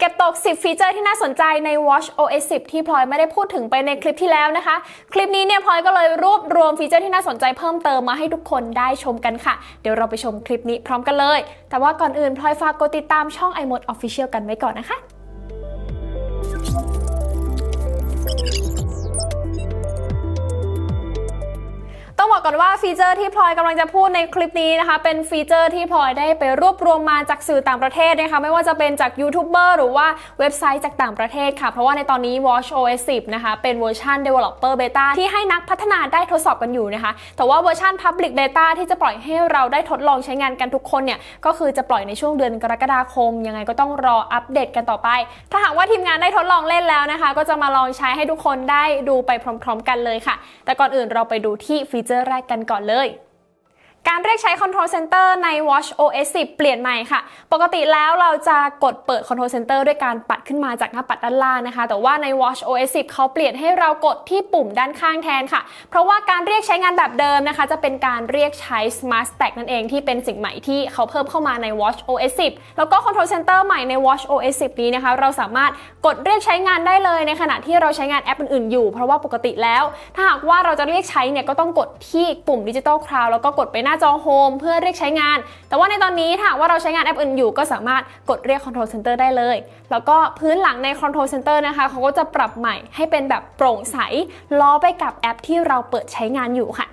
เก็บตก 10 ฟีเจอร์ที่น่าสนใจใน Watch OS 10 ที่พลอยไม่ได้พูดถึงไปในคลิปที่แล้วนะคะ คลิปนี้เนี่ยพลอยก็เลยรวบรวมฟีเจอร์ที่น่าสนใจเพิ่มเติมมาให้ทุกคนได้ชมกันค่ะ เดี๋ยวเราไปชมคลิปนี้พร้อมกันเลย แต่ว่าก่อนอื่นพลอยฝากกดติดตามช่อง iMode Official กันไว้ก่อนนะคะ ต้องบอกก่อนว่าฟีเจอร์ที่พลอยกำลังจะพูดในคลิปนี้นะคะ เป็นฟีเจอร์ที่พลอยได้ไปรวบรวมมาจากสื่อต่างประเทศนะคะ ไม่ว่าจะเป็นจากยูทูบเบอร์หรือว่าเว็บไซต์จากต่างประเทศค่ะ เพราะว่าในตอนนี้ Watch OS 10 นะคะ เป็นเวอร์ชัน Developer Beta ที่ให้นักพัฒนาได้ทดสอบกันอยู่นะคะ แต่ว่าเวอร์ชัน Public Beta ที่จะปล่อยให้เราได้ทดลองใช้งานกันทุกคนเนี่ย ก็คือจะปล่อยในช่วงเดือนกรกฎาคม ยังไงก็ต้องรออัปเดตกันต่อไป ถ้าหากว่าทีมงานได้ทดลองเล่นแล้วนะคะ ก็จะมาลองใช้ให้ทุกคนได้ดูไปพร้อม ๆ กันเลยค่ะ แต่ก่อนอื่นเราไปดูที่ฟีเจอร์แรกกันก่อนเลย การเรียกใช้ Control Center ใน Watch OS 10 เปลี่ยนใหม่ค่ะ ปกติแล้วเราจะกดเปิด Control Center ด้วยการปัดขึ้นมาจากหน้าปัดด้านล่างนะคะ แต่ว่าใน Watch OS 10 เขาเปลี่ยนให้เรากดที่ปุ่มด้านข้างแทนค่ะ เพราะว่าการเรียกใช้งานแบบเดิมนะคะ จะเป็นการเรียกใช้ Smart Stack นั่นเองที่เป็นสิ่งใหม่ที่เขาเพิ่มเข้ามาใน Watch OS 10 แล้วก็ Control Center ใหม่ใน Watch OS 10 นี้นะคะ เราสามารถกดเรียกใช้งานได้เลยในขณะที่เราใช้งานแอปอื่นๆอยู่ เพราะว่าปกติแล้ว ถ้าหากว่าเราจะเรียกใช้เนี่ยก็ต้องกดที่ปุ่ม Digital Cloud แล้วก็กดไปหน้าจอโฮมเพื่อเรียกใช้งาน แต่ว่าในตอนนี้ถ้าว่าเราใช้งานแอปอื่นอยู่ก็สามารถกดเรียก Control Center ได้เลย แล้วก็พื้นหลังใน Control Center นะคะเขาก็จะปรับใหม่ให้เป็นแบบโปร่งใสล้อไปกับแอปที่เราเปิดใช้งานอยู่ค่ะ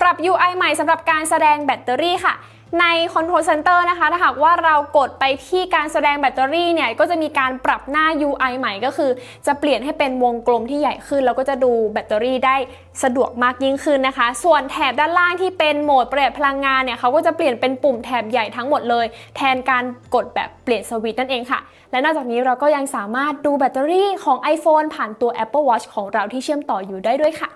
ปรับ UI ใหม่สำหรับการแสดงแบตเตอรี่ค่ะ ใน Control Center นะคะ ถ้าหากว่าเรากดไปที่การแสดงแบตเตอรี่เนี่ย ก็จะมีการปรับหน้า UI ใหม่ก็คือ จะเปลี่ยนให้เป็นวงกลมที่ใหญ่ขึ้น แล้วก็จะดูแบตเตอรี่ได้สะดวกมากยิ่งขึ้นนะคะ ส่วนแถบด้านล่างที่เป็นโหมดประหยัดพลังงานเนี่ยเขาก็จะเปลี่ยนเป็นปุ่มแถบใหญ่ทั้งหมดเลย แทนการกดแบบเปลี่ยนสวิตช์นั่นเองค่ะ และนอกจากนี้เราก็ยังสามารถดูแบตเตอรี่ของ iPhone ผ่านตัว Apple Watch ของเราที่เชื่อมต่ออยู่ได้ด้วยค่ะ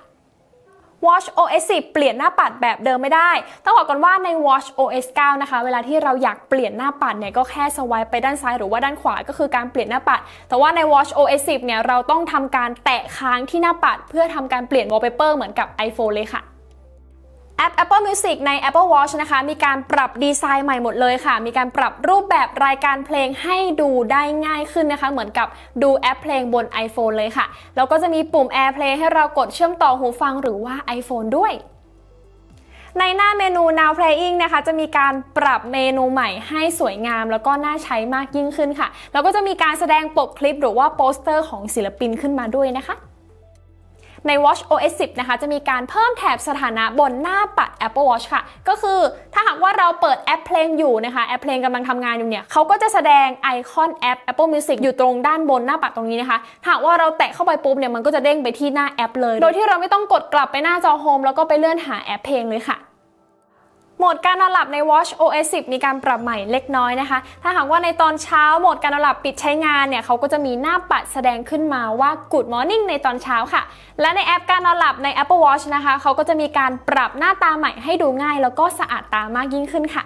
Watch OS 10 เปลี่ยนหน้าปัดแบบเดิมไม่ได้ ต้องบอกก่อนว่าใน Watch OS 9 นะคะ เวลาที่เราอยากเปลี่ยนหน้าปัดเนี่ยก็แค่สวายไปด้านซ้ายหรือว่าด้านขวาก็คือการเปลี่ยนหน้าปัด แต่ว่าใน Watch OS 10 เนี่ยเราต้องทำการแตะค้างที่หน้าปัด เพื่อทำการเปลี่ยน wallpaper เหมือนกับ iPhone เลยค่ะ แอป Apple Music ใน Apple Watch นะคะ มีการปรับดีไซน์ใหม่หมดเลยค่ะ มีการปรับรูปแบบรายการเพลงให้ดูได้ง่ายขึ้นนะคะ เหมือนกับดูแอปเพลงบน iPhone เลยค่ะ แล้วก็จะมีปุ่ม AirPlay ให้เรากดเชื่อมต่อหูฟังหรือว่า iPhone ด้วยในหน้าเมนู Now Playing นะคะ จะมีการปรับเมนูใหม่ให้สวยงามแล้วก็น่าใช้มากยิ่งขึ้นค่ะ แล้วก็จะมีการแสดงปกคลิปหรือว่าโปสเตอร์ของศิลปินขึ้นมาด้วยนะคะ ใน Watch OS 10 นะคะ จะมีการเพิ่มแถบสถานะบนหน้าปัด Apple Watch ค่ะ ก็คือถ้าหากว่าเราเปิดแอปเพลงอยู่นะคะ แอปเพลงกำลังทำงานอยู่เนี่ยเขาก็จะแสดงไอคอนแอป Apple Music อยู่ตรงด้านบนหน้าปัดตรงนี้นะคะถ้าหากว่าเราแตะเข้าไปปุ๊บเนี่ยมันก็จะเด้งไปที่หน้าแอปเลย โดยที่เราไม่ต้องกดกลับไปหน้าจอโฮมแล้วก็ไปเลื่อนหาแอปเพลงเลยค่ะ มดการนอนหลับใน Watch OS 10 มีการปรับใหม่เล็กน้อยนะคะ ถ้าหากว่าในตอนเช้าโหมดการนอนหลับปิดใช้งานเนี่ยเขาก็จะมีหน้าปัดแสดงขึ้นมาว่า Good Morning ในตอนเช้าค่ะ และในแอปการนอนหลับใน Apple Watch นะคะเขาก็จะมีการปรับหน้าตาใหม่ให้ดูง่าย แล้วก็สะอาดตามากยิ่งขึ้นค่ะ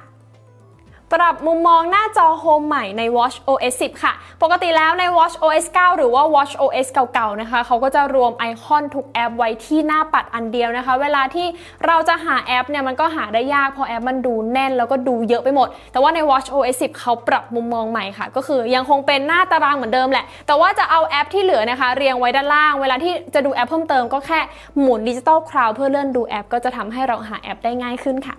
ปรับมุมมองหน้าจอโฮมใหม่ใน Watch OS 10 ค่ะ ปกติแล้วใน Watch OS 9 หรือว่า Watch OS เก่าๆ นะคะ เขาก็จะรวมไอคอนทุกแอปไว้ที่หน้าปัดอันเดียวนะคะ เวลาที่เราจะหาแอปเนี่ยมันก็หาได้ยากเพราะแอปมันดูแน่นแล้วก็ดูเยอะไปหมด แต่ว่าใน Watch OS 10 เขาปรับมุมมองใหม่ค่ะ ก็คือยังคงเป็นหน้าตารางเหมือนเดิมแหละ แต่ว่าจะเอาแอปที่เหลือนะคะ เรียงไว้ด้านล่าง เวลาที่จะดูแอปเพิ่มเติมก็แค่หมุนดิจิตอลคลาวเพื่อเลื่อนดูแอป ก็จะทำให้เราหาแอปได้ง่ายขึ้นค่ะ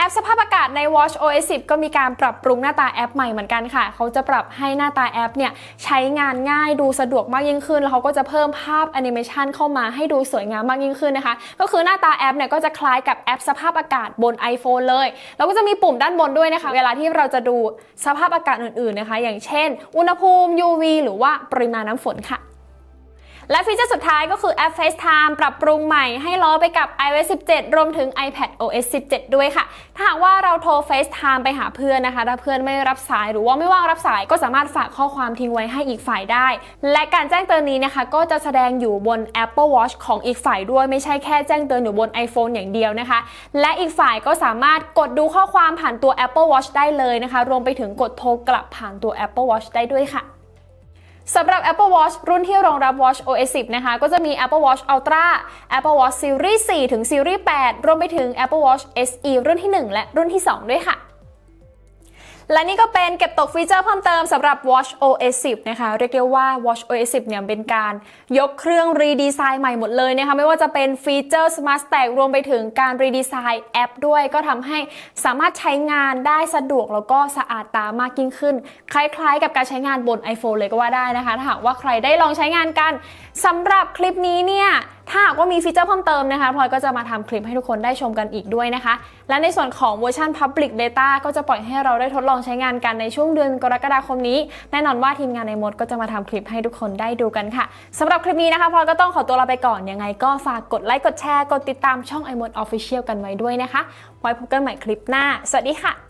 แอปสภาพอากาศใน Watch OS 10 ก็มีการปรับปรุงหน้าตาแอปใหม่เหมือนกันค่ะ เขาจะปรับให้หน้าตาแอปเนี่ยใช้งานง่ายดูสะดวกมากยิ่งขึ้น แล้วเขาก็จะเพิ่มภาพแอนิเมชันเข้ามาให้ดูสวยงามมากยิ่งขึ้นนะคะ ก็คือหน้าตาแอปเนี่ยก็จะคล้ายกับแอปสภาพอากาศบน iPhone เลย แล้วก็จะมีปุ่มด้านบนด้วยนะคะ เวลาที่เราจะดูสภาพอากาศอื่นๆนะคะ อย่างเช่น อุณหภูมิ UV หรือว่าปริมาณน้ำฝนค่ะ และฟีเจอร์สุดท้ายก็คือแอป FaceTime ปรับปรุงใหม่ให้ล้อไปกับ iOS 17 รวมถึง iPad OS 17 ด้วยค่ะ ถ้าหากว่าเราโทร FaceTime ไปหาเพื่อนนะคะ ถ้าเพื่อนไม่รับสายหรือว่าไม่ว่างรับสายก็สามารถฝากข้อความทิ้งไว้ให้อีกฝ่ายได้ และการแจ้งเตือนนี้นะคะ ก็จะแสดงอยู่บน Apple Watch ของอีกฝ่ายด้วยไม่ใช่แค่แจ้งเตือนอยู่บน iPhone อย่างเดียวนะคะ และอีกฝ่ายก็สามารถกดดูข้อความผ่านตัว Apple Watch ได้เลยนะคะ รวมไปถึงกดโทรกลับผ่านตัว Apple Watch ได้ด้วยค่ะ สำหรับ Apple Watch รุ่นที่รองรับ Watch OS 10 นะคะ ก็จะมี Apple Watch Ultra Apple Watch Series 4 ถึง Series 8 รวมไปถึง Apple Watch SE รุ่นที่ 1 และรุ่นที่ 2 ด้วยค่ะ และนี่ก็เป็นเก็บตกฟีเจอร์เพิ่มเติมสำหรับ Watch OS 10 นะคะ เรียกได้ว่า Watch OS 10 เนี่ยเป็นการยกเครื่องรีดีไซน์ใหม่หมดเลยนะคะ ไม่ว่าจะเป็นฟีเจอร์ Smart Stack รวมไปถึงการรีดีไซน์แอปด้วย ก็ทำให้สามารถใช้งานได้สะดวกแล้วก็สะอาดตามากยิ่งขึ้น คล้ายๆ กับการใช้งานบน iPhone เลยก็ว่าได้นะคะ ถ้าหากว่าใครได้ลองใช้งานกันสำหรับคลิปนี้เนี่ย ถ้าหากว่ามีฟีเจอร์เพิ่มเติมนะคะพลอยก็จะมาทำคลิปให้ทุกคนได้ชมกันอีกด้วยนะคะ และในส่วนของเวอร์ชัน Public Beta ก็จะปล่อยให้เราได้ทดลองใช้งานกันในช่วงเดือนกรกฎาคมนี้ แน่นอนว่าทีมงานในมดก็จะมาทำคลิปให้ทุกคนได้ดูกันค่ะสำหรับคลิปนี้นะคะพลอยก็ต้องขอตัวลาไปก่อนยังไง ก็ฝากกดไลค์กดแชร์กดติดตามช่อง i m o d Official กันไว้ด้วยนะคะไว้พบกันใหม่คลิปหน้า สวัสดีค่ะ